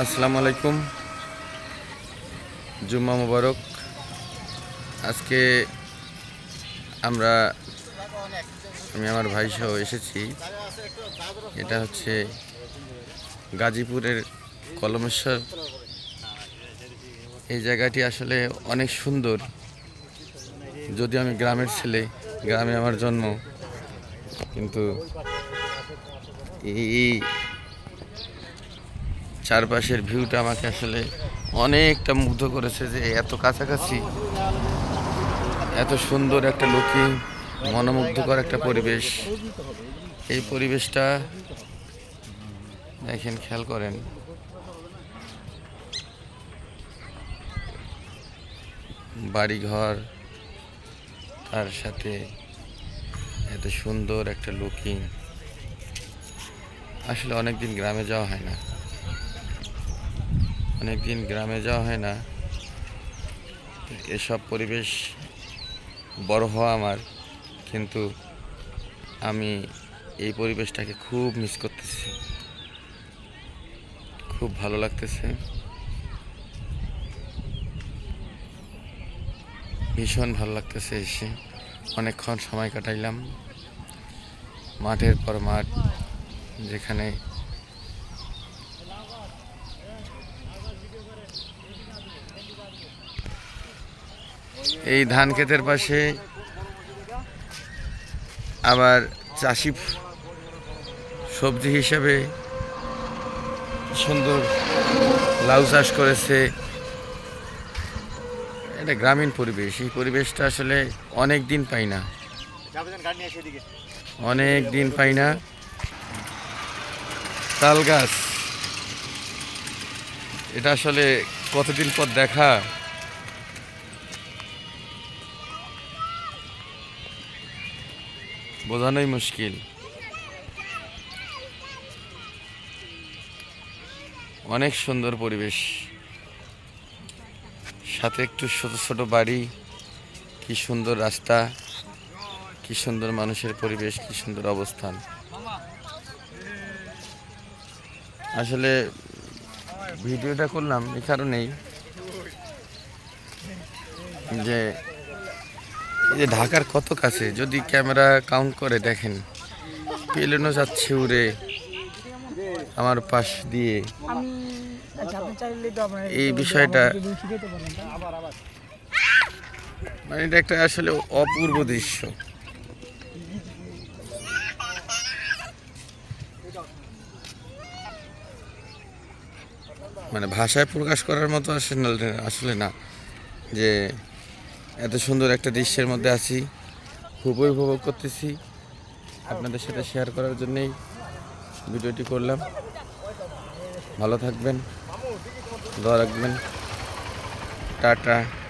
আসসালামু আলাইকুম। জুম্মা মুবারক। আজকে আমরা, আমি আমার ভাই সহ এসেছি। এটা হচ্ছে গাজীপুরের কলমেশ্বর। এই জায়গাটি আসলে অনেক সুন্দর। যদি আমি গ্রামের ছেলে, গ্রামে আমার জন্ম। কিন্তু এই চারপাশের ভিউটা আমাকে আসলে অনেকটা মুগ্ধ করেছে যে এত কাছাকাছি, এত সুন্দর একটা লুকিং মনোমুগ্ধকর একটা পরিবেশ। এই পরিবেশটা দেখেন, খেয়াল করেন। বাড়িঘর, তার সাথে এত সুন্দর একটা লুকিং আসলে অনেকদিন গ্রামে যাওয়া হয় না। অনেকদিন গ্রামে যাওয়া হয় না। এসব পরিবেশ বড় হওয়া আমার, কিন্তু আমি এই পরিবেশটাকে খুব মিস করতেছি। খুব ভালো লাগতেছে। ভীষণ ভালো লাগতেছে এসে। অনেকক্ষণ সময় কাটাইলাম। মাঠের পর মাঠ, যেখানে এই ধান ক্ষেতের পাশে আবার চাষি সবজি হিসাবে সুন্দর লাউ চাষ করেছে। এটা গ্রামীণ পরিবেশ। এই পরিবেশটা আসলে অনেক দিন পাই না। অনেক দিন পাই না। তাল গাছ। এটা আসলে কতদিন পর দেখা? বোঝানোই মুশকিল। অনেক সুন্দর পরিবেশ। সাথে একটু ছোট ছোট বাড়ি। কি সুন্দর রাস্তা। কি সুন্দর মানুষের পরিবেশ, কি সুন্দর অবস্থান। আসলে ভিডিওটা করলাম এই কারণেই যে যে ঢাকার কত কাছে? যদি ক্যামেরা কাউন্ট করে দেখেন। পেলেনও যাচ্ছে উড়ে। আমার পাশ দিয়ে। এই বিষয়টা মানে এটা একটা আসলে অপূর্ব দৃশ্য। মানে ভাষায় প্রকাশ করার মতো আসলে আসলে না। যে এত সুন্দর একটা দৃশ্যের মধ্যে আছি। খুবই উপভোগ করতেছি। আপনাদের সাথে শেয়ার করার জন্যেই ভিডিওটি করলাম। ভালো থাকবেন, দোয়া রাখবেন। টাটা।